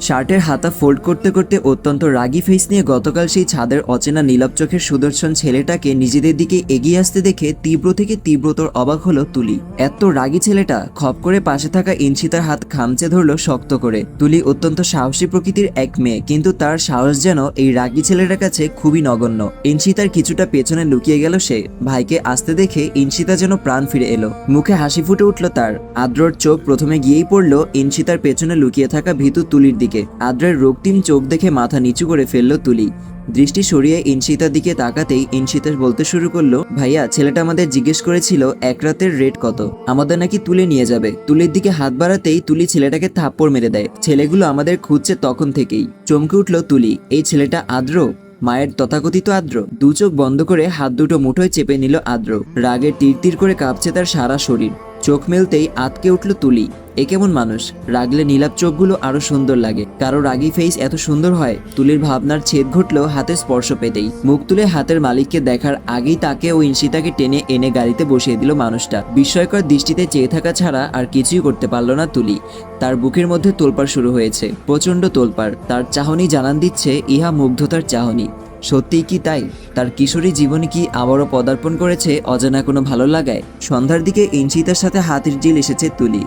শার্টের হাতা ফোল্ড করতে করতে অত্যন্ত রাগি ফেস নিয়ে গতকাল সেই ছাদের অচেনা নীলাপ চোখের সুদর্শন ছেলেটাকে নিজেদের দিকে এগিয়ে আসতে দেখে তীব্র থেকে তীব্রতর অবাক হলো তুলি। এত রাগি ছেলেটা খপ করে পাশে থাকা ইনশিতার হাত খামচে ধরলো শক্ত করে। তুলি অত্যন্ত সাহসী প্রকৃতির এক মেয়ে, কিন্তু তার সাহস যেন এই রাগী ছেলেটার কাছে খুবই নগণ্য। ইনশিতার কিছুটা পেছনে লুকিয়ে গেল সে। ভাইকে আসতে দেখে ইনশিতা যেন প্রাণ ফিরে এলো। মুখে হাসি ফুটে উঠল তার। আদ্রর চোখ প্রথমে গিয়েই পড়ল ইনশিতার পেছনে লুকিয়ে থাকা ভীতু তুলির আদ্রের রক্তিম চোখ দেখে মাথা নিচু করে ফেলল তুলি। দৃষ্টি সরিয়ে ইনশিতার দিকে তাকাতেই ইনশিতা বলতে শুরু করল, ভাইয়া, ছেলেটা আমাদের জিজ্ঞেস করেছিল, এক রাতের রেট কত? আমাদের নাকি তুলে নিয়ে যাবে। তুলির দিকে হাত বাড়াতেই তুলি ছেলেটাকে থাপ্পড় মেরে দেয়। ছেলেগুলো আমাদের খুঁজছে তখন থেকেই। চমকে উঠল তুলি, এই ছেলেটা আদ্র? মায়ের তথাকথিত আদ্র? দু চোখ বন্ধ করে হাত দুটো মুঠোয় চেপে নিল আদ্র। রাগে তীর তীর করে কাঁপছে তার সারা শরীর। চোখ মেলতেই আতকে উঠল তুলি। এ কেমন মানুষ? রাগলে নীলাপ চোখগুলো আরও সুন্দর লাগে। কারও রাগী ফেস এত সুন্দর হয়, তুলির ভাবনার ছেদ ঘটলো হাতে স্পর্শ পেতেই। মুখ তুলে হাতের মালিককে দেখার আগেই তাকে ও ইনশিতাকে টেনে এনে গাড়িতে বসিয়ে দিল মানুষটা। বিস্ময়কর দৃষ্টিতে চেয়ে থাকা ছাড়া আর কিছুই করতে পারল না তুলি। তার বুকের মধ্যে তোলপাড় শুরু হয়েছে প্রচণ্ড তোলপাড়। তার চাহনি জানান দিচ্ছে, ইহা মুগ্ধতার চাহনি। সত্যিই কি তাই? তার কিশোরী জীবনে কি আবারও পদার্পণ করেছে অজানা কোনো ভালো লাগায়? সন্ধ্যার দিকে ইঞ্চিতার সাথে হাতির জিল এসেছে তুলি।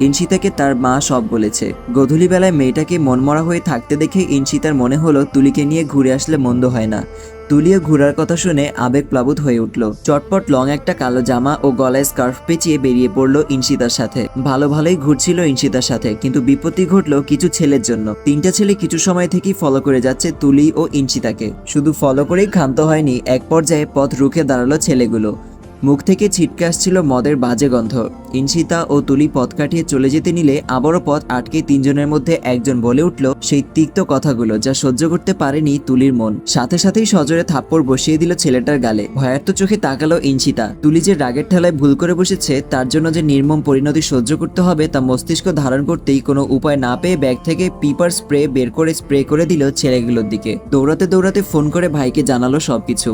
ইনশিতাকে তার মা সব বলেছে। গধূলি বেলায় মেয়েটাকে মনমরা হয়ে থাকতে দেখে ইনশিতার মনে হলো তুলিকে নিয়ে ঘুরে আসলে মন্দ হয় না। তুলিও ঘুরার কথা শুনে আবেগ প্লাবুত হয়ে উঠল। চটপট লং একটা কালো জামা ও গলায় স্কার্ফ পেঁচিয়ে বেরিয়ে পড়ল ইনশিতার সাথে। ভালো ভালোই ঘুরছিল ইনশিতার সাথে, কিন্তু বিপত্তি ঘটল কিছু ছেলের জন্য। তিনটা ছেলে কিছু সময় থেকেই ফলো করে যাচ্ছে তুলি ও ইনশিতাকে শুধু ফলো করেই ক্ষান্ত হয়নি, এক পর্যায়ে পথ রুখে দাঁড়াল ছেলেগুলো। মুখ থেকে ছিটকে আসছিল মদের বাজে গন্ধ। ইনশিতা ও তুলি পথ কাটিয়ে চলে যেতে নিলে আবারও পথ আটকে তিনজনের মধ্যে একজন বলে উঠল সেই তিক্ত কথাগুলো যা সহ্য করতে পারেনি তুলির মন। সাথে সাথেই সজোরে থাপ্পড় বসিয়ে দিল ছেলেটার গালে। ভয়ার্ত চোখে তাকালো ইনশিতা। তুলি যে রাগের ঠেলায় ভুল করে বসেছে, তার জন্য যে নির্মম পরিণতি সহ্য করতে হবে তা মস্তিষ্ক ধারণ করতেই কোনো উপায় না পেয়ে ব্যাগ থেকে পিপার স্প্রে বের করে স্প্রে করে দিল ছেলেগুলোর দিকে। দৌড়াতে দৌড়াতে ফোন করে ভাইকে জানালো সবকিছু।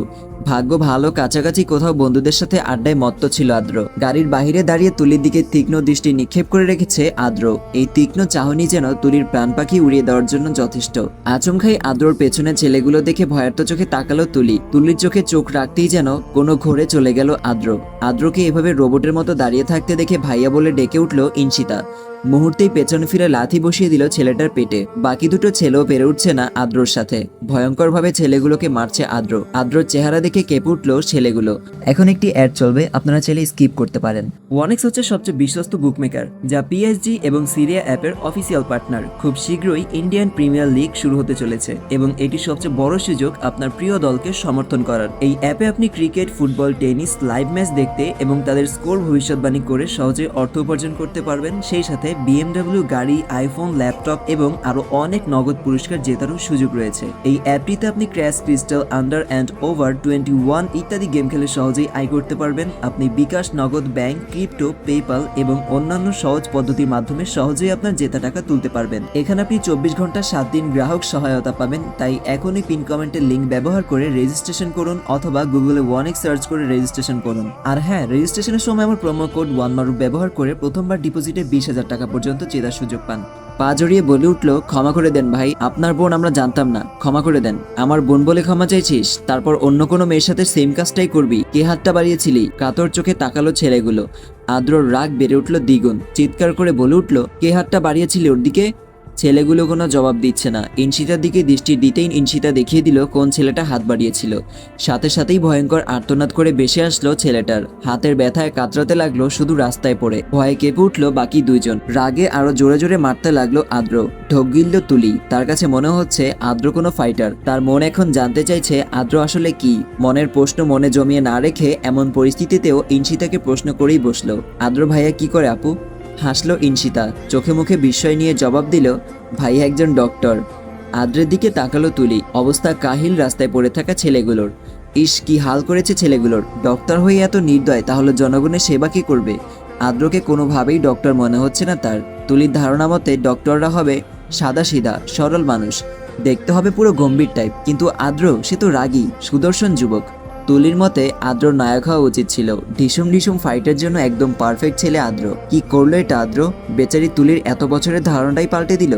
ভাগ্য ভালো কাছাকাছি কোথাও বন্ধুদের সাথে আড্ডায় মত্ত ছিল আদ্র। গাড়ির বাহিরে দাঁড়িয়ে তুলির দিকে তীক্ষ্ণ দৃষ্টি নিক্ষেপ করে রেখেছে আদ্র। এই তীক্ষ্ণ চাহনি যেন তুলির প্রাণ পাখি উড়িয়ে দেওয়ার জন্য যথেষ্ট। আচমকাই আদ্রর পেছনে ছেলেগুলো দেখে ভয়ার্ত চোখে তাকালো তুলি। তুলির চোখে চোখ রাখতেই যেন কোনো ঘোরে চলে গেল আদ্র। আদ্রকে এভাবে রোবটের মতো দাঁড়িয়ে থাকতে দেখে ভাইয়া বলে ডেকে উঠল ইনশিতা। মুহূর্তেই পেছনে ফিরে লাথি বসিয়ে দিল ছেলেটার পেটে। বাকি দুটো ছেলেও পেরে উঠছে না আদ্রর সাথে। ভয়ঙ্করভাবে ছেলেগুলোকে মারছে আদ্র। আদ্রর চেহারা দেখে কেঁপে উঠল ছেলেগুলো। এখন একটি অ্যাড চলবে, আপনারা চাইলে স্কিপ করতে পারেন। ওয়ানেক্স হচ্ছে সবচেয়ে বিশ্বস্ত বুকমেকার যা পিএসজি এবং সিরিয়া অ্যাপের অফিসিয়াল পার্টনার খুব শীঘ্রই ইন্ডিয়ান প্রিমিয়ার লিগ শুরু হতে চলেছে এবং এটি সবচেয়ে বড় সুযোগ আপনার প্রিয় দলকে সমর্থন করার। এই অ্যাপে আপনি cricket football tennis live match দেখতে এবং তাদের স্কোর ভবিষ্যৎবাণী করে সহজে অর্থ উপার্জন করতে পারবেন, সেই সাথে বিএমডব্লিউ গাড়ি আইফোন ল্যাপটপ এবং আরও অনেক নগদ পুরস্কার জেতারও সুযোগ রয়েছে। এই অ্যাপটিতে আপনি crash crystal under and over twenty one ইত্যাদি গেম খেলে সহজেই আয় করতে পারবেন। আপনি বিকাশ, নগদ ব্যাংক, ক্রিপ্টো পেপাল এবং অন্যান্য সহজ পদ্ধতির মাধ্যমে সহজেই আপনার জেতা টাকা তুলতে পারবেন। এখানে আপনি চব্বিশ ঘণ্টা সাত দিন গ্রাহক সহায়তা পাবেন, তাই এখনই পিন কমেন্টের লিঙ্ক ব্যবহার করে রেজিস্ট্রেশন করুন অথবা গুগলে ওয়ানেক সার্চ করে রেজিস্ট্রেশন করুন। আর হ্যাঁ রেজিস্ট্রেশনের সময় আমার প্রোমো কোড ওয়ান মারু ব্যবহার করে প্রথমবার ডিপোজিটে বিশ হাজার টাকা পর্যন্ত জেতার সুযোগ পান। পা জড়িয়ে বলে উঠল, ক্ষমা করে দেন ভাই, আপনার বোন আমরা জানতাম না। ক্ষমা করে দেন। আমার বোন বলে ক্ষমা চাইছিস, তারপর অন্য কোনো মেয়ের সাথে সেম কাজটাই করবি। কে হাতটা বাড়িয়েছিলি? কাতর চোখে তাকালো ছেলেগুলো। আদ্রর রাগ বেড়ে উঠল দ্বিগুণ। চিৎকার করে বলে উঠল, কে হাতটা বাড়িয়েছিলি ওর দিকে? ছেলেগুলো কোনো জবাব দিচ্ছে না। ইনশিতার দিকে দৃষ্টি দিতেই ইনশিতা দেখিয়ে দিল কোন ছেলেটা হাত বাড়িয়েছিল। সাথে সাথেই ভয়ঙ্কর আর্তনাদ করে বেসে আসলো ছেলেটার। হাতের ব্যথায় কাতরাতে লাগল শুধু রাস্তায় পড়ে। ভয়ে কেঁপে উঠল বাকি দুইজন। রাগে আরও জোরে জোরে মারতে লাগল আদ্র। ঢোক গিলল তুলি। তার কাছে মনে হচ্ছে আদ্র কোনো ফাইটার তার মন এখন জানতে চাইছে আদ্র আসলে কি? মনের প্রশ্ন মনে জমিয়ে না রেখে এমন পরিস্থিতিতেও ইনশিতাকে প্রশ্ন করেই বসল। আদ্র ভাইয়া কি করে আপু? হাসলো ইনশিতা। চোখে মুখে বিস্ময় নিয়ে জবাব দিল, ভাই একজন ডক্টর। আদ্রের দিকে তাকালো তুলি। অবস্থা কাহিল রাস্তায় পড়ে থাকা ছেলেগুলোর। ইস, কি হাল করেছে ছেলেগুলোর। ডক্টর হয়ে এত নির্দয়, তাহলে জনগণের সেবা কি করবে? আদ্রকে কোনোভাবেই ডক্টর মনে হচ্ছে না তার। তুলির ধারণা মতে ডক্টররা হবে সাদা সিধা সরল মানুষ। দেখতে হবে পুরো গম্ভীর টাইপ কিন্তু আদ্র, সে তো রাগী, সুদর্শন যুবক। তুলির মতে আদ্র নায়ক হওয়া উচিত ছিল। ঢিসুম ঢিসুম ফাইটের জন্য একদম পারফেক্ট ছেলে আদ্র। কি করল এটা আদ্র? বেচারি তুলির এত বছরের ধারণাটাই পাল্টে দিল।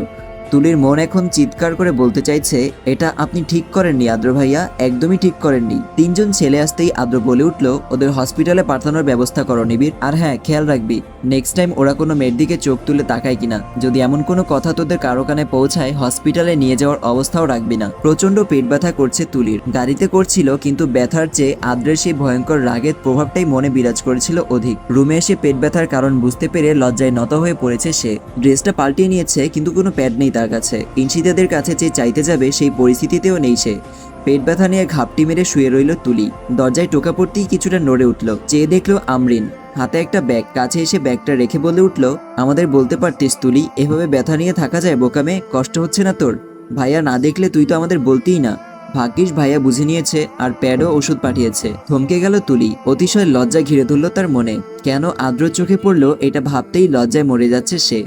তুলির মন এখন চিৎকার করে বলতে চাইছে, এটা আপনি ঠিক করেননি আদ্র ভাইয়া, একদমই ঠিক করেননি। তিনজন ছেলে আসতেই আদ্র বলে উঠল, ওদের হসপিটালে পাঠানোর ব্যবস্থা করো নিবিড়। আর হ্যাঁ খেয়াল রাখবি নেক্সট টাইম ওরা কোনো মেয়ের দিকে চোখ তুলে তাকায় কিনা। যদি এমন কোনো কথা তোদের কারও কানে পৌঁছায়, হসপিটালে নিয়ে যাওয়ার অবস্থাও রাখবি না। প্রচণ্ড পেট ব্যথা করছে তুলির। গাড়িতে করছিল, কিন্তু ব্যথার চেয়ে আদ্রের সেই ভয়ঙ্কর রাগের প্রভাবটাই মনে বিরাজ করেছিল অধিক। রুমে এসে পেট ব্যথার কারণ বুঝতে পেরে লজ্জায় নত হয়ে পড়েছে সে। ড্রেসটা পাল্টিয়ে নিয়েছে, কিন্তু কোনো প্যাড নেই তার কাছে। ইনশিদাদের কাছে যে চাইতে যাবে, সেই পরিস্থিতিতেও নেই সে। পেট ব্যথা নিয়ে ঘাপটি মেরে শুয়ে রইল তুলি। দরজায় টোকা পড়তেই কিছুটা নড়ে উঠল। চেয়ে দেখল আমরিন। হাতে একটা ব্যাগ। কাছে এসে ব্যাগটা রেখে বলে উঠল, আমাদের বলতে পারতিস তুলি, এভাবে ব্যথা নিয়ে থাকা যায় বোকামে? কষ্ট হচ্ছে না তোর? ভাইয়া না দেখলে তুই তো আমাদের বলতেই না। ভাগ্যিস ভাইয়া বুঝে নিয়েছে আর প্যাডও ওষুধ পাঠিয়েছে। থমকে গেল তুলি। অতিশয় লজ্জা ঘিরে ধরল তার মনে। কেন আদ্র চোখে পড়ল এটা ভাবতেই লজ্জায় মরে যাচ্ছে সে।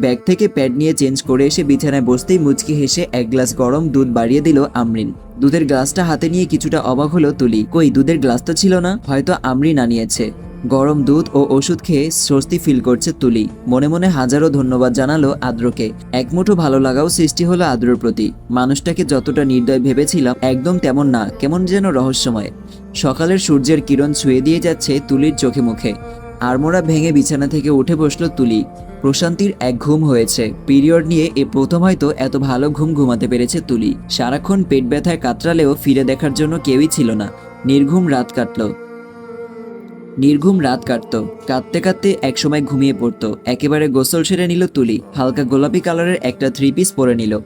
ব্যাগ থেকে প্যাড নিয়ে চেঞ্জ করে এসে বিছানায় বসতেই মুচকি হেসে এক গ্লাস গরম দুধ বাড়িয়ে দিল আমরিন। দুধের গ্লাসটা হাতে নিয়ে কিছুটা অবাক হলো তুলি। কই, দুধের গ্লাস তো ছিল না? হয়তো আমরিন আনিয়েছে। গরম দুধ ও ওষুধ খেয়ে স্বস্তি ফিল করছে তুলি। মনে মনে হাজারো ধন্যবাদ জানালো আদ্রকে। এক মুঠো ভালো লাগাও সৃষ্টি হলো আদ্রর প্রতি। মানুষটাকে যতটা নির্দয় ভেবেছিলাম, একদম তেমন না, কেমন যেন রহস্যময়। সকালের সূর্যের কিরণ ছুঁয়ে দিয়ে যাচ্ছে তুলির চোখে মুখে। আড়মোড়া ভেঙে বিছানা থেকে উঠে বসল তুলি। প্রশান্তির এক ঘুম হয়েছে। পিরিয়ড নিয়ে এ প্রথম হয়তো এত ভালো ঘুম ঘুমাতে পেরেছে তুলি। সারাক্ষণ পেট ব্যথায় কাতরালেও ফিরে দেখার জন্য কেউই ছিল না। নির্ঘুম রাত কাটলো। নির্ঘুম রাত কাটতো। কাঁদতে কাঁদতে একসময় ঘুমিয়ে পড়তো। একেবারে গোসল সেরে নিল তুলি। হালকা গোলাপি কালারের একটা থ্রি পিস পরে নিল।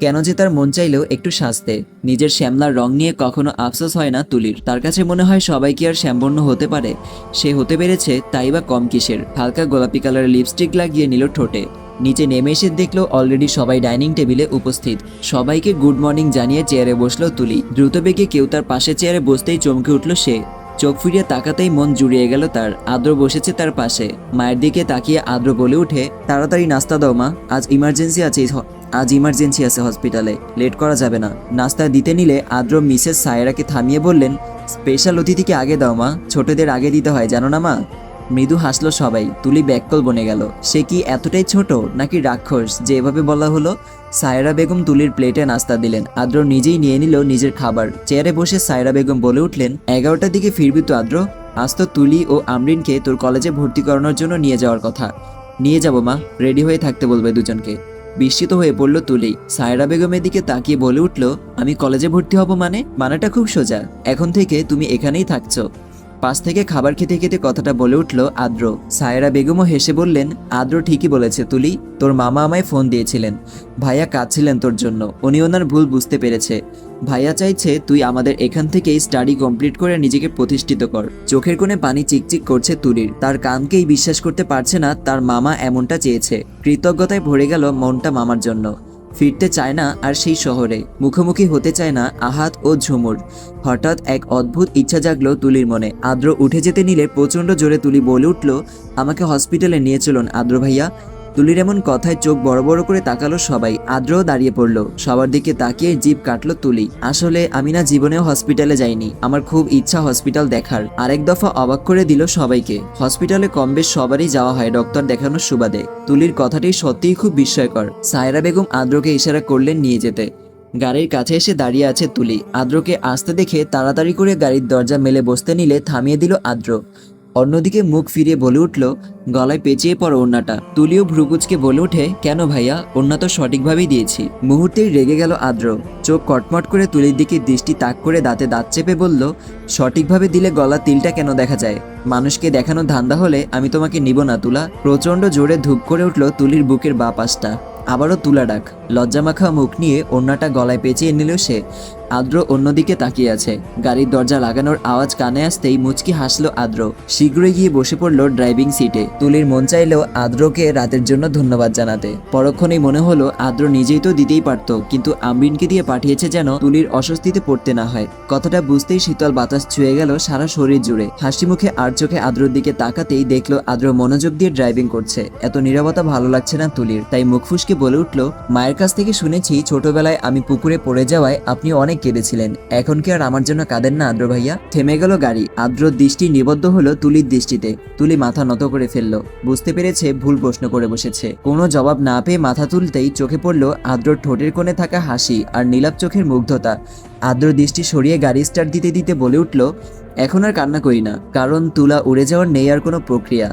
কেন যে তার মন চাইলেও একটু সাজতে। নিজের শ্যামলার রং নিয়ে কখনো আফসোস হয় না তুলির। তার কাছে মনে হয় সবাই কি আর শ্যামবর্ণ হতে পারে? সে হতে পেরেছে তাই বা কম কিসের। হালকা গোলাপি কালারের লিপস্টিক লাগিয়ে নিল ঠোঁটে। নিচে নেমে এসে দেখল অলরেডি সবাই ডাইনিং টেবিলে উপস্থিত। সবাইকে গুড মর্নিং জানিয়ে চেয়ারে বসল তুলি। দ্রুত বেগে কেউ তার পাশে চেয়ারে বসতেই চমকে উঠল সে। চোখ ফিরিয়ে তাকাতেই মন জুড়িয়ে গেল তার। আদ্র বসেছে তার পাশে। মায়ের দিকে তাকিয়ে আদ্র বলে উঠে তাড়াতাড়ি নাস্তা দাও মা, আজ ইমার্জেন্সি আছে আজ ইমার্জেন্সি আছে হসপিটালে লেট করা যাবে না। নাস্তা দিতে নিলে আদ্র মিসেস সায়রাকে থামিয়ে বললেন, স্পেশাল অতিথিকে আগে দাও মা, ছোটদের আগে দিতে হয়, জানো না মা? মৃদু হাসলো সবাই, তুলি ব্যাককল বনে গেল। সে কি এতটাই ছোট নাকি রাক্ষস? যে এভাবে বলা হলো, সায়রা বেগম তুলির প্লেটে নাস্তা দিলেন। আদ্র নিজেই নিয়ে নিল নিজের খাবার। চেয়ারে বসে সায়রা বেগম বলে উঠলেন, এগারোটার দিকে ফিরবি তো আদ্র। আজ তো তুলি ও আমরিনকে তোর কলেজে ভর্তি করানোর জন্য নিয়ে যাওয়ার কথা। নিয়ে যাব মা, রেডি হয়ে থাকতে বলবে দুজনকে। বিস্মিত হয়ে পড়ল তুলি। সায়রা বেগমের দিকে তাকিয়ে বলে উঠল, আমি কলেজে ভর্তি হব মানে? মানাটা খুব সোজা। এখন থেকে তুমি এখানেই থাকছো। পাশ থেকে খাবার খেতে খেতে কথাটা বলে উঠল আদ্র। সায়রা বেগমও হেসে বললেন, আদ্র ঠিকই বলেছে তুলি, তোর মামা আমায় ফোন দিয়েছিলেন। ভাইয়া কাঁদছিলেন তোর জন্য, উনি ওনার ভুল বুঝতে পেরেছে। ভাইয়া চাইছে তুই আমাদের এখান থেকেই স্টাডি কমপ্লিট করে নিজেকে প্রতিষ্ঠিত কর। চোখের কোণে পানি চিকচিক করছে তুলির। তার কানকেই বিশ্বাস করতে পারছে না তার মামা এমনটা চেয়েছে। কৃতজ্ঞতায় ভরে গেল মনটা মামার জন্য। ফিরতে চায় না আর সেই শহরে। মুখোমুখি হতে চায় না আহাত ও ঝুমুর। হঠাৎ এক অদ্ভুত ইচ্ছা জাগলো তুলির মনে। আদ্র উঠে যেতে নিলে প্রচণ্ড জোরে তুলি বলে উঠল, আমাকে হসপিটালে নিয়ে চলুন আদ্র ভাইয়া। তুলির এমন কথায় চোখ বড় বড় করে তাকালো সবাই। আদ্রও দাঁড়িয়ে পড়ল। সবার দিকে তাকিয়ে জিভ কাটলো তুলি। আসলে আমি না জীবনেও হসপিটালে যাইনি। আমার খুব ইচ্ছা হসপিটাল দেখার। আরেক দফা অবাক করে দিল সবাইকে। হসপিটালে কম বেশ সবারই যাওয়া হয় ডক্টর দেখানোর সুবাদে। তুলির কথাটি সত্যিই খুব বিস্ময়কর। সায়রা বেগম আদ্রকে ইশারা করলেন নিয়ে যেতে। গাড়ির কাছে এসে দাঁড়িয়ে আছে তুলি। আদ্রকে আসতে দেখে তাড়াতাড়ি করে গাড়ির দরজা মেলে বসতে নিলে থামিয়ে দিল আদ্র। অন্যদিকে মুখ ফিরিয়ে বলে উঠল, গলায় পেঁচিয়ে পড়ো ওড়নাটা। তুলিও ভ্রুকুচকে বলে উঠে কেন ভাইয়া? ওড়না তো সঠিকভাবেই দিয়েছি। মুহূর্তেই রেগে গেল আদ্র। চোখ কটমট করে তুলির দিকে দৃষ্টি তাক করে দাঁতে দাঁত চেপে বলল, সঠিকভাবে দিলে গলা তিলটা কেন দেখা যায়? মানুষকে দেখানো ধান্দা হলে আমি তোমাকে নিব না, তুলা। প্রচণ্ড জোরে ধূপ করে উঠল তুলির বুকের বা পাশটা। আবারও তুলা ডাক। লজ্জামাখা মুখ নিয়ে ওড়নাটা গলায় পেঁচিয়ে নিল সে। আদ্র অন্যদিকে তাকিয়ে আছে। গাড়ির দরজা লাগানোর আওয়াজ কানে আসতেই মুচকি হাসলো আদ্র। শীঘ্রই গিয়ে বসে পড়ল ড্রাইভিং সিটে। তুলির মন চাইলেও আদ্রকে রাতের জন্য ধন্যবাদ জানাতে। পরক্ষণেই মনে হলো আদ্র নিজেই তো দিতেই পারতো, কিন্তু আমরিনকে দিয়ে পাঠিয়েছে যেন তুলির অস্বস্তিতে পড়তে না হয়। কথাটা বুঝতেই শীতল বাতাস ছুঁয়ে গেল সারা শরীর জুড়ে। হাসি মুখে আর চোখে আদ্রর দিকে তাকাতেই দেখল আদ্র মনোযোগ দিয়ে ড্রাইভিং করছে। এত নীরবতা ভালো লাগছে না তুলির, তাই মুখ ফুসকে বলে উঠল, মায়ের কাছ থেকে শুনেছি, ছোটবেলায় আমি পুকুরে পড়ে যাওয়ায় আপনি অনেক অনেক কেঁদেছিলেন। এখন কি আর আমার জন্য কাঁদেন না আদ্র ভাইয়া? থেমে গেল গাড়ি। আদ্রর দৃষ্টি নিবদ্ধ হলো তুলির দৃষ্টিতে। তুলি মাথা নত করে ফেলল। বুঝতে পেরেছে ভুল প্রশ্ন করে বসেছে। কোনো জবাব না পেয়ে মাথা তুলতেই চোখে পড়ল আদ্রর ঠোঁটের কোণে থাকা হাসি আর নীলাপ চোখের মুগ্ধতা। আদ্র দৃষ্টি সরিয়ে গাড়ি স্টার্ট দিতে দিতে বলে উঠল, এখন আর কান্না করি না, কারণ তুলা উড়ে যাওয়ার নেই আর কোনো প্রক্রিয়া।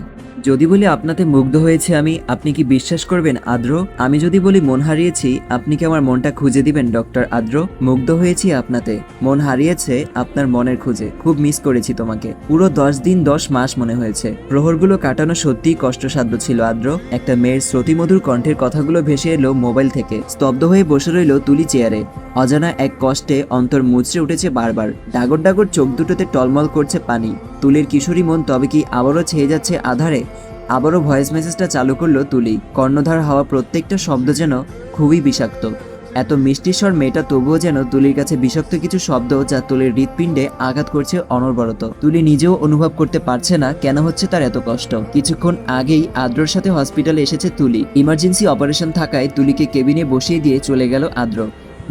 যদি বলি আপনাতে মুগ্ধ হয়েছে আমি, আপনি কি বিশ্বাস করবেন আদ্র? আমি যদি বলি মন হারিয়েছি, আপনি কি আমার মনটা খুঁজে দিবেন, ডক্টর আদ্র? মুগ্ধ হয়েছি আপনাতে। মন হারিয়েছে আপনার মনের খুঁজে। খুব মিস করেছি তোমাকে। পুরো দশ দিন, দশ মাস মনে হয়েছে। প্রহরগুলো কাটানো সত্যিই কষ্টসাধ্য ছিল আদ্র। একটা মেয়ের শ্রুতিমধুর কণ্ঠের কথাগুলো ভেসে এলো মোবাইল থেকে। স্তব্ধ হয়ে বসে রইল তুলি চেয়ারে। অজানা এক কষ্টে অন্তর মুচড়ে উঠেছে বারবার। ডাগর ডাগর চোখ দুটোতে টলমল করছে পানি। তুলির কিশোরী মন তবে কি আবারও ছেয়ে যাচ্ছে আধারে? আবারও ভয়েস মেসেজটা চালু করল তুলি। কর্ণধার হওয়া প্রত্যেকটা শব্দ যেন খুবই বিষাক্ত। এত মিষ্টিস্বর মেয়েটা তবুও যেন তুলির কাছে বিষাক্ত কিছু শব্দ যা তুলির হৃৎপিণ্ডে আঘাত করছে অনবরত। তুলি নিজেও অনুভব করতে পারছে না কেন হচ্ছে তার এত কষ্ট। কিছুক্ষণ আগেই আদ্রর সাথে হসপিটালে এসেছে তুলি। ইমার্জেন্সি অপারেশন থাকায় তুলিকে কেবিনে বসিয়ে দিয়ে চলে গেল আদ্র।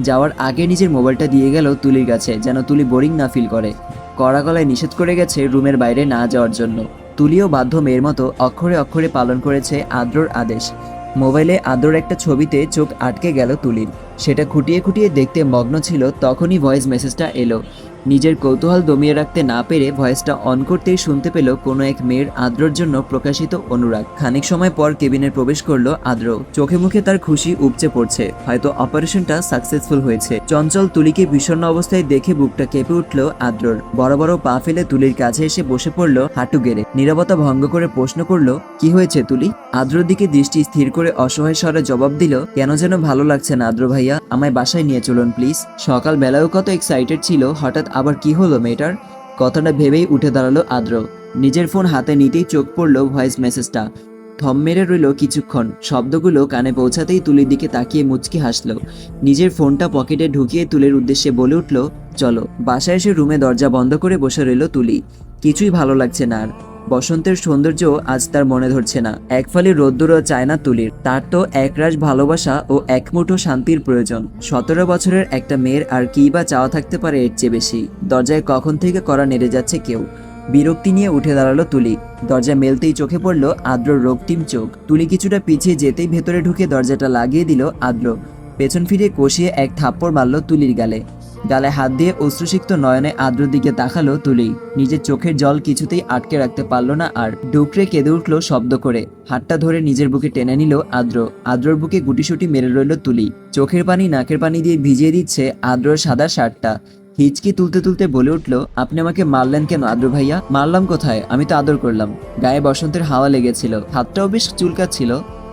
যাওয়ার আগে নিজের মোবাইলটা দিয়ে গেল তুলির কাছে, যেন তুলি বোরিং না ফিল করে। কড়া গলায় নিষেধ করে গেছে রুমের বাইরে না যাওয়ার জন্য। তুলিও বাধ্য মেয়ের মতো অক্ষরে অক্ষরে পালন করেছে আদ্রর আদেশ। মোবাইলে আদ্রর একটা ছবিতে চোখ আটকে গেল তুলির। সেটা খুঁটিয়ে খুঁটিয়ে দেখতে মগ্ন ছিল, তখনই ভয়েস মেসেজটা এলো। নিজের কৌতূহল দমিয়ে রাখতে না পেরে ভয়েসটা অন করতেই শুনতে পেল কোনো এক মেয়ের আদ্রর জন্য প্রকাশিত অনুরাগ। খানিক সময় পর কেবিনে প্রবেশ করল আদ্র। চোখে মুখে তার খুশি উপচে পড়ছে। হয়তো অপারেশনটা সাকসেসফুল হয়েছে। চঞ্চল তুলিকে বিষণ্ণ অবস্থায় দেখে বুকটা কেঁপে উঠল আদ্রর। বড় বড় পা ফেলে তুলির কাছে এসে বসে পড়ল হাঁটু গেড়ে। নীরবতা ভঙ্গ করে প্রশ্ন করল, কি হয়েছে তুলি? আদ্রর দিকে দৃষ্টি স্থির করে অসহায় স্বরে জবাব দিল, কেন যেন ভালো লাগছে না আদ্র ভাইয়া? আমায় বাসায় নিয়ে চলুন প্লিজ। সকাল বেলাও কত এক্সাইটেড ছিল, হঠাৎ আবার কি হলো মেয়েটার? কথাটা ভেবেই উঠে দাঁড়াল আদ্র। নিজের ফোন হাতে নিতেই চোখ পড়ল ভয়েস মেসেজটা। থম মেরে রইল কিছুক্ষণ। শব্দগুলো কানে পৌঁছাতেই তুলির দিকে তাকিয়ে মুচকি হাসল। নিজের ফোনটা পকেটে ঢুকিয়ে তুলের উদ্দেশ্যে বলে উঠল, চলো। বাসায় এসে রুমে দরজা বন্ধ করে বসে রইল তুলি। কিছুই ভালো লাগছে না আর। বসন্তের সৌন্দর্য আজ তার মনে ধরছে না। এক ফালি রোদ্দুরও চায় না তুলির। তার তো একরাশ ভালোবাসা ও একমুঠো শান্তির প্রয়োজন। সতেরো বছরের একটা মেয়ের আর কী বা চাওয়া থাকতে পারে এর চেয়ে বেশি। দরজায় কখন থেকে করা নেড়ে যাচ্ছে কেউ? বিরক্তি নিয়ে উঠে দাঁড়াল তুলি। দরজা মেলতেই চোখে পড়ল আদ্রর রক্তিম চোখ। তুলি কিছুটা পিছিয়ে যেতেই ভেতরে ঢুকে দরজাটা লাগিয়ে দিল আদ্র। পেছন ফিরে কষিয়ে এক থাপ্পড় মারল তুলির গালে। গালে হাত দিয়ে অশ্রুসিক্ত নয়নে আদ্রর দিকে তাকালো তুলি। নিজের চোখের জল কিছুতেই আটকে রাখতে পারল না আর ডুকরে কেঁদে উঠল শব্দ করে। হাতটা ধরে নিজের বুকে টেনে নিল আদ্র আদ্রর বুকে গুটিসুটি মেরে রইল তুলি। চোখের পানি নাকের পানি দিয়ে ভিজিয়ে দিচ্ছে আদ্রর সাদা শার্টটা। হিচকি তুলতে তুলতে বলে উঠল, আপনি আমাকে মারলেন কেন আদ্র ভাইয়া? মারলাম কোথায়? আমি তো আদর করলাম। গায়ে বসন্তের হাওয়া লেগেছিল। হাতটাও বেশ চুলকাচ্ছিল।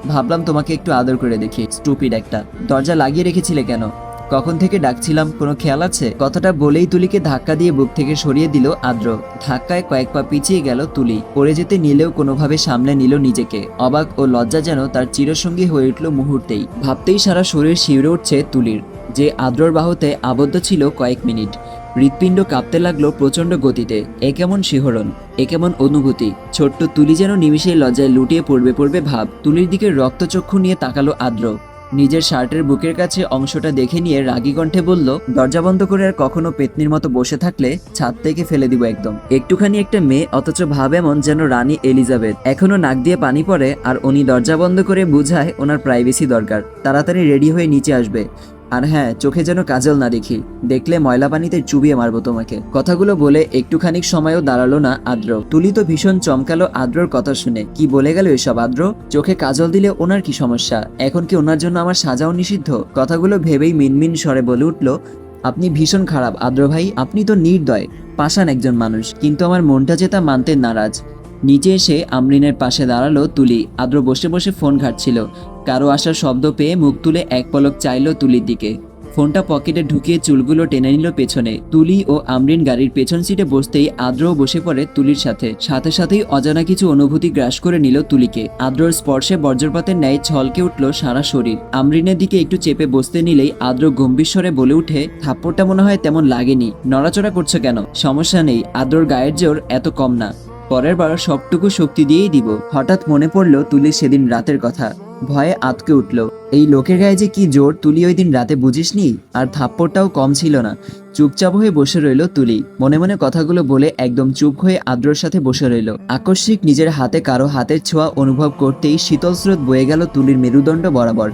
ভাবলাম তোমাকে একটু আদর করে দেখি, স্টুপিড একটা। দরজা লাগিয়ে রেখেছিলে কেন? কখন থেকে ডাকছিলাম, কোনো খেয়াল আছে? কথাটা বলেই তুলিকে ধাক্কা দিয়ে বুক থেকে সরিয়ে দিল আদ্র। ধাক্কায় কয়েক পা পিছিয়ে গেল তুলি। পড়ে যেতে নিলেও কোনোভাবে সামলে নিল নিজেকে। অবাক ও লজ্জা যেন তার চিরসঙ্গী হয়ে উঠল মুহূর্তেই। ভাবতেই সারা শরীর শিউরে উঠছে তুলির। যে আদ্রর বাহুতে আবদ্ধ ছিল কয়েক মিনিট। হৃৎপিণ্ড কাঁপতে লাগল প্রচণ্ড গতিতে। এ কেমন শিহরণ, এ কেমন অনুভূতি। ছোট্ট তুলি যেন নিমিষেই লজ্জায় লুটিয়ে পড়বে পড়বে ভাব। তুলির দিকে রক্তচক্ষু নিয়ে তাকালো আদ্র। নিজের শার্টের বুকের কাছে অংশটা দেখে নিয়ে রাগি কণ্ঠে বলল, দরজা বন্ধ করে আর কখনো পেতনির মতো বসে থাকলে ছাদ থেকে ফেলে দিব একদম। একটুখানি একটা মেয়ে, অথচ ভাব এমন যেন রানী এলিজাবেথ। এখনও নাক দিয়ে পানি পড়ে আর উনি দরজা বন্ধ করে বুঝায় ওনার প্রাইভেসি দরকার। তাড়াতাড়ি রেডি হয়ে নিচে আসবে। আর হ্যাঁ চোখে যেন কাজল না দেখি। দেখলে ময়লা পানিতে চুবিয়ে মারবো তোমাকে। কথাগুলো বলে একটুখানিক সময়ও দাঁড়াল না আদ্র। তুলি তো ভীষণ চমকালো আদ্রর কথা শুনে। কি বলে গেল এসব আদ্র? চোখে কাজল দিলে ওনার কি সমস্যা? এখন কি ওনার জন্য আমার সাজাও নিষিদ্ধ? কথাগুলো ভেবেই মিনমিন স্বরে বলে উঠল, আপনি ভীষণ খারাপ আদ্র ভাই, আপনি তো নির্দয়, পাষাণ একজন মানুষ। কিন্তু আমার মনটা যে তা মানতে নারাজ। নিচে এসে আমরিনের পাশে দাঁড়াল তুলি। আদ্র বসে বসে ফোন ঘাটছিল। কারও আসার শব্দ পেয়ে মুখ তুলে এক পলক চাইল তুলির দিকে। ফোনটা পকেটে ঢুকিয়ে চুলগুলো টেনে নিল পেছনে। তুলি ও আমরিন গাড়ির পেছন সিটে বসতেই আদ্রও বসে পড়ে তুলির সাথে। সাথে সাথেই অজানা কিছু অনুভূতি গ্রাস করে নিল তুলিকে। আদ্রর স্পর্শে বজ্রপাতের ন্যায় ছলকে উঠল সারা শরীর। আমরিনের দিকে একটু চেপে বসতে নিলেই আদ্র গম্ভীর বলে উঠে, থাপ্পড়টা মনে হয় তেমন লাগেনি। নড়াচড়া করছ কেন? সমস্যা নেই। আদ্রর গায়ের জোর এত কম না। পরের বার সবটুকু শক্তি দিয়েই দিব। হঠাৎ মনে পড়ল তুলি সেদিন রাতের কথা। ভয়ে আতকে উঠল। এই লোকের গায়ে যে কি জোর তুলি ওই দিন রাতে বুঝিসনি? আর থাপ্পড়টাও কম ছিল না। চুপচাপ হয়ে বসে রইল তুলি। মনে মনে কথাগুলো বলে একদম চুপ হয়ে আদ্রর সাথে বসে রইল। আকস্মিক নিজের হাতে কারও হাতের ছোঁয়া অনুভব করতেই শীতল স্রোত বয়ে গেল তুলির মেরুদণ্ড বরাবর।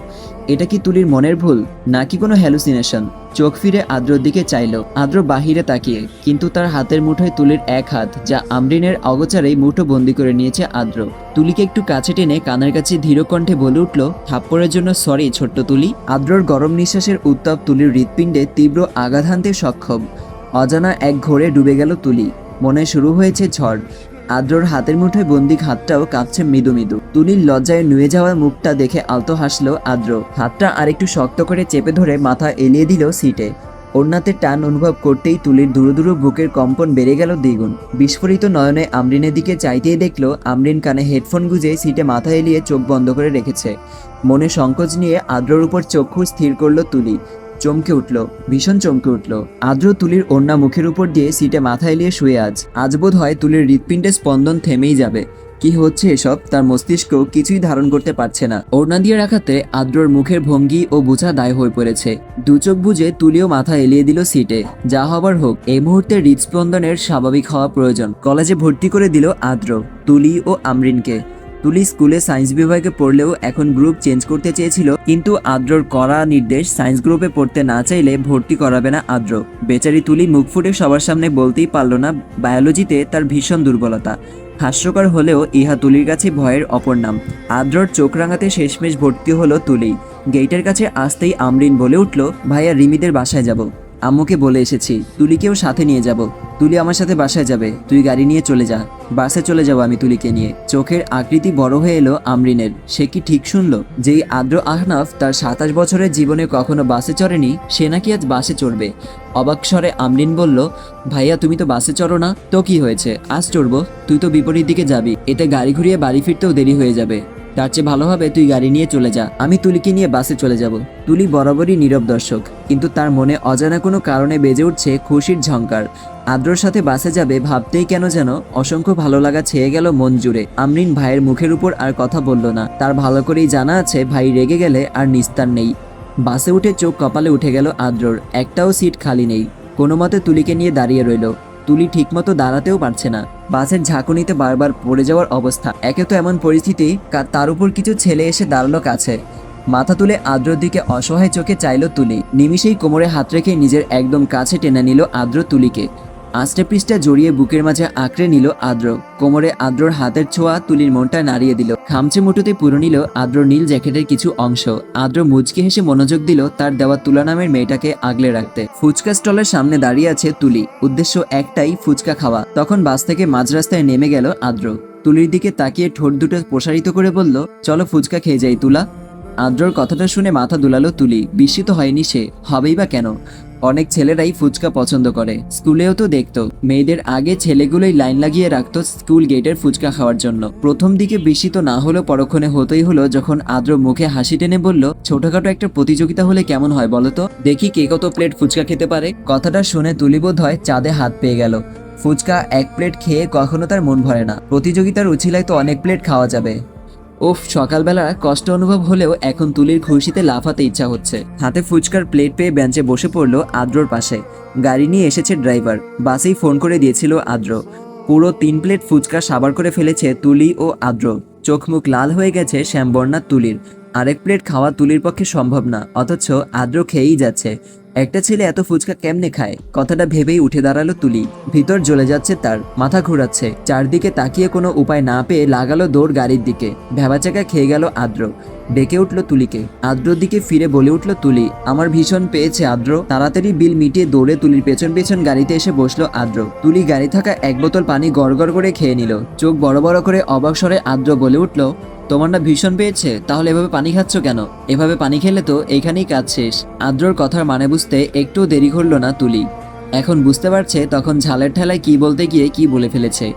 এটা কি তুলির মনের ভুল, নাকি কোনো হ্যালুসিনেশন চোখ ফিরে আদ্রর দিকে চাইল। আদ্র বাহিরে তাকিয়ে, কিন্তু তার হাতের মুঠোয় তুলির এক হাত, যা আমরিনের অগোচারেই মুঠো বন্দি করে নিয়েছে আদ্র। তুলিকে একটু কাছে টেনে কানের কাছে ধীর কণ্ঠে বলে উঠল, থাপ্পড়ের জন্য সরি ছোট্ট তুলি। আদ্রর গরম নিঃশ্বাসের উত্তাপ তুলির হৃৎপিণ্ডে তীব্র আঘাত হানতে সক্ষম অজানা এক ঘোরে ডুবে গেল তুলি। মনে শুরু হয়েছে ঝড়। আদ্রর হাতের মুঠোয় বন্দিক হাতটাও কাঁপছে মৃদু মৃদু। তুলির লজ্জায় নুয়ে যাওয়া মুখটা দেখে আলতো হাসলো আদ্র। হাতটা আরেকটু শক্ত করে চেপে ধরে মাথা এলিয়ে দিল সিটে। ওড়নাতে টান অনুভব করতেই তুলির দুরু দুরু বুকের কম্পন বেড়ে গেল দ্বিগুণ। বিস্ফোরিত নয়নে আমরিনের দিকে চাইতেই দেখল, আমরিন কানে হেডফোন গুজে সিটে মাথা এলিয়ে চোখ বন্ধ করে রেখেছে। মনে সংকোচ নিয়ে আদ্রর উপর চক্ষু স্থির করল তুলি। চমকে উঠল, ভীষণ চমকে উঠল। আদ্র তুলির ওড়না মুখের উপর দিয়ে সিটে মাথা এলিয়ে শুয়ে আজ। আজ বোধ হয় তুলির হৃৎপিণ্ডে স্পন্দন থেমেই যাবে। কি হচ্ছে এসব তার মস্তিষ্ক কিছুই ধারণ করতে পারছে না। ওড়না দিয়ে রাখাতে আদ্রর মুখের ভঙ্গি ও বোঝা দায় হয়ে পড়েছে। দু চোখ বুঝে তুলিও মাথা এলিয়ে দিল সিটে। যা হবার হোক, এই মুহূর্তে হৃদস্পন্দনের স্বাভাবিক হওয়া প্রয়োজন। কলেজে ভর্তি করে দিল আদ্র, তুলি ও আমরিনকে। তুলি স্কুলে সায়েন্স বিভাগে পড়লেও এখন গ্রুপ চেঞ্জ করতে চেয়েছিল, কিন্তু আদ্রর কড়া নির্দেশ সায়েন্স গ্রুপে পড়তে না চাইলে ভর্তি করাবে না আদ্র। বেচারি তুলি মুখ ফুটে সবার সামনে বলতেই পারল না বায়োলজিতে তার ভীষণ দুর্বলতা। হাস্যকর হলেও ইহা তুলির কাছে ভয়ের অপর নাম। আদ্রর চোখ রাঙাতে শেষমেশ ভর্তি হলো তুলি। গেইটের কাছে আসতেই আমরিন বলে উঠল, ভাইয়া রিমিদের বাসায় যাব। আম্মুকে বলে এসেছি, তুলিকেও সাথে নিয়ে যাব। তুলি আমার সাথে বাসায় যাবে। তুই গাড়ি নিয়ে চলে যা। বাসে চলে যাব আমি তুলিকে নিয়ে। চোখের আকৃতি বড় হয়ে এলো আমরিনের। সে কি ঠিক শুনল? যেই আদ্র আহনাফ তার সাতাশ বছরের জীবনে কখনো বাসে চড়েনি, সে নাকি আজ বাসে চড়বে। অবাক স্বরে আমরিন বলল, ভাইয়া, তুমি তো বাসে চড়ো না। তো কি হয়েছে? আজ চড়বো। তুই তো বিপরীত দিকে যাবি। এতে গাড়ি ঘুরিয়ে বাড়ি ফিরতেও দেরি হয়ে যাবে। তার চেয়ে ভালো হবে তুই গাড়ি নিয়ে চলে যা। আমি তুলিকে নিয়ে বাসে চলে যাব। তুলি বরাবরই নীরব দর্শক। কিন্তু তার মনে অজানা কোনো কারণে বেজে উঠছে খুশির ঝঙ্কার আদ্রর সাথে বাসে যাবে ভাবতেই কেন যেন অসংখ্য ভালো লাগা ছেয়ে গেল মন জুড়ে। আমরিন ভাইয়ের মুখের উপর আর কথা বলল না। তার ভালো করেই জানা আছে ভাই রেগে গেলে আর নিস্তার নেই। বাসে উঠে চোখ কপালে উঠে গেল আদ্রর। একটাও সিট খালি নেই। কোনো মতে তুলিকে নিয়ে দাঁড়িয়ে রইল। তুলি ঠিকমতো দাঁড়াতেও পারছে না। বাসের ঝাঁকুনিতে বারবার পড়ে যাওয়ার অবস্থা। একে তো এমন পরিস্থিতি তার উপর কিছু ছেলে এসে দাঁড়াল কাছে। মাথা তুলে আদ্রর দিকে অসহায় চোখে চাইল তুলি। নিমিষেই কোমরে হাত রেখে নিজের একদম কাছে টেনে নিল আদ্র তুলিকে। আষ্টে পৃষ্ঠা জড়িয়ে বুকের মাঝে আঁকড়ে নিল আদ্র। কোমরে আদ্রর হাতের ছোঁয়া তুলির মনটা নাড়িয়ে দিল। খামচে মুঠোতে পুরো নিল আদ্র নীল জ্যাকেটের কিছু অংশ। আদ্র মুচকি হেসে মনোযোগ দিল তার দেওয়া তুলা নামের মেয়েটাকে আগলে রাখতে। ফুচকা স্টলের সামনে দাঁড়িয়ে আছে তুলি। উদ্দেশ্য একটাই, ফুচকা খাওয়া। তখন বাস থেকে মাঝ রাস্তায় নেমে গেল আদ্র। তুলির দিকে তাকিয়ে ঠোঁট দুটো প্রসারিত করে বলল, চলো ফুচকা খেয়ে যাই, তুলা। আদ্রর কথাটা শুনে মাথা দুলালো তুলি। বিস্মিত হয়নি সে। হবেই বা কেন? অনেক ছেলেরাই ফুচকা পছন্দ করে। স্কুলেও তো দেখতো। মেয়েদের আগে ছেলেগুলোই লাইন লাগিয়ে রাখতো স্কুল গেটের ফুচকা খাওয়ার জন্য। প্রথম দিকে বিস্মিত না হলেও পরক্ষণে হতেই হলো যখন আদ্র মুখে হাসি টেনে বলল, ছোটখাটো একটা প্রতিযোগিতা হলে কেমন হয় বলতো দেখি কে কত প্লেট ফুচকা খেতে পারে? কথাটা শুনে তুলি বোধ হয় চাঁদে হাত পেয়ে গেল। ফুচকা এক প্লেট খেয়ে কখনো তার মন ভরে না। প্রতিযোগিতার উছিলায় তো অনেক প্লেট খাওয়া যাবে। ওফ সকালবেলা কষ্ট অনুভব হলেও এখন তুলির খুশিতে লাফাতে ইচ্ছা হচ্ছে। হাতে ফুচকার প্লেট পেয়ে বেঞ্চে বসে পড়ল আদ্রর পাশে। গাড়ি নিয়ে এসেছে ড্রাইভার। বাসেই ফোন করে দিয়েছিল আদ্র। পুরো তিন প্লেট ফুচকা সাবার করে ফেলেছে তুলি ও আদ্র। চোখ মুখ লাল হয়ে গেছে শ্যামবর্ণা তুলির। আরেক প্লেট খাওয়া তুলির পক্ষে সম্ভব না, অথচ আদ্র খেয়েই যাচ্ছে। একটা ছেলে এত ফুচকা কেমনে খায়? কথাটা ভেবেই উঠে দাঁড়াল তুলি। ভিতর জ্বলে যাচ্ছে তার, মাথা ঘুরাচ্ছে। চারদিকে তাকিয়ে কোনো উপায় না পেয়ে লাগালো দৌড় গাড়ির দিকে। ভেবাচাকা খেয়ে গেল আদ্র। ডেকে উঠল তুলিকে। আদ্রর দিকে ফিরে বলে উঠল তুলি, আমার ভীষণ পেয়েছে আদ্র। তাড়াতাড়ি বিল মিটিয়ে দৌড়ে তুলির পেছন পেছন গাড়িতে এসে বসল আদ্র। তুলি গাড়ি থাকা এক বোতল পানি গড়গড় করে খেয়ে নিল। চোখ বড় বড় করে অবাক স্বরে আদ্র বলে উঠল তোমার না ভীষণ পেয়েছে? তাহলে এভাবে পানি খাচ্ছ কেন? এভাবে পানি খেলে তো এইখানেই কাজ শেষ। আদ্রর কথার মানে বুঝতে একটু দেরি করল না তুলি। এখন বুঝতে পারছে তখন ঝালের ঠেলায় কি বলতে গিয়ে কি বলে ফেলেছে।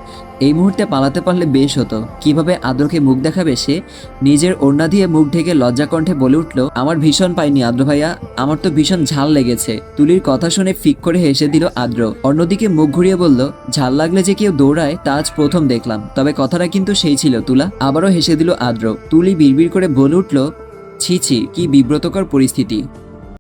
এই মুহূর্তে পালাতে পারলে বেশ হতো। কীভাবে আদ্রকে মুখ দেখাবে সে? নিজের ওড়না দিয়ে মুখ ঢেকে লজ্জা কণ্ঠে বলে উঠল, আমার ভীষণ পাইনি আদ্র ভাইয়া, আমার তো ভীষণ ঝাল লেগেছে। তুলির কথা শুনে ফিক করে হেসে দিল আদ্র। অন্যদিকে মুখ ঘুরিয়ে বলল, ঝাল লাগলে যে কেউ দৌড়ায়, তা আজ প্রথম দেখলাম। তবে কথাটা কিন্তু সেই ছিল, তুলা। আবারও হেসে দিল আদ্র। তুলি বিড়বিড় করে বলে উঠল, ছি ছি, কি বিব্রতকর পরিস্থিতি।